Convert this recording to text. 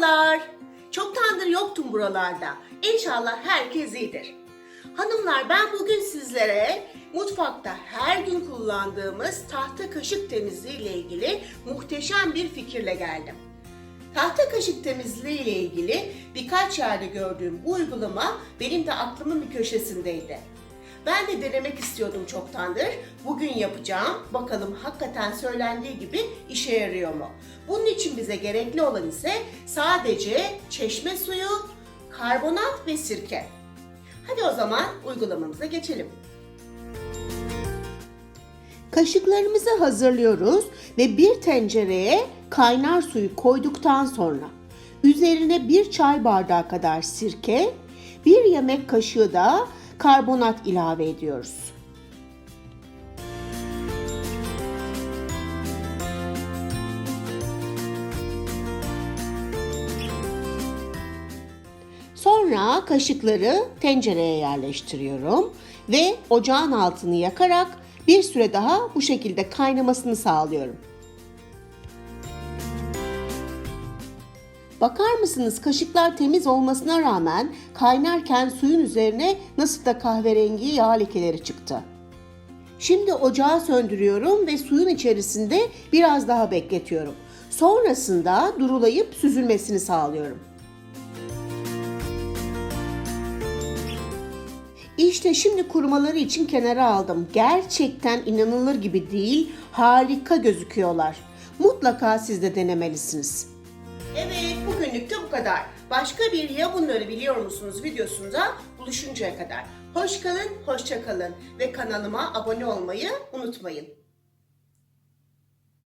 Merhabalar. Çoktandır yoktum buralarda. İnşallah herkes iyidir. Hanımlar ben bugün sizlere mutfakta her gün kullandığımız tahta kaşık temizliği ile ilgili muhteşem bir fikirle geldim. Tahta kaşık temizliği ile ilgili birkaç yerde gördüğüm bu uygulama benim de aklımın bir köşesindeydi. Ben de denemek istiyordum çoktandır. Bugün yapacağım. Bakalım hakikaten söylendiği gibi işe yarıyor mu? Bunun için bize gerekli olan ise sadece çeşme suyu, karbonat ve sirke. Hadi o zaman uygulamamıza geçelim. Kaşıklarımızı hazırlıyoruz ve bir tencereye kaynar suyu koyduktan sonra üzerine bir çay bardağı kadar sirke, bir yemek kaşığı da karbonat ilave ediyoruz. Sonra kaşıkları tencereye yerleştiriyorum ve ocağın altını yakarak bir süre daha bu şekilde kaynamasını sağlıyorum. Bakar mısınız kaşıklar temiz olmasına rağmen kaynarken suyun üzerine nasıl da kahverengi yağ lekeleri çıktı. Şimdi ocağı söndürüyorum ve suyun içerisinde biraz daha bekletiyorum. Sonrasında durulayıp süzülmesini sağlıyorum. İşte şimdi kurumaları için kenara aldım. Gerçekten inanılır gibi değil, harika gözüküyorlar. Mutlaka siz de denemelisiniz. Evet, bugünlük de bu kadar. Başka bir ya bunları biliyor musunuz videosunda buluşuncaya kadar. Hoş kalın, hoşça kalın ve kanalıma abone olmayı unutmayın.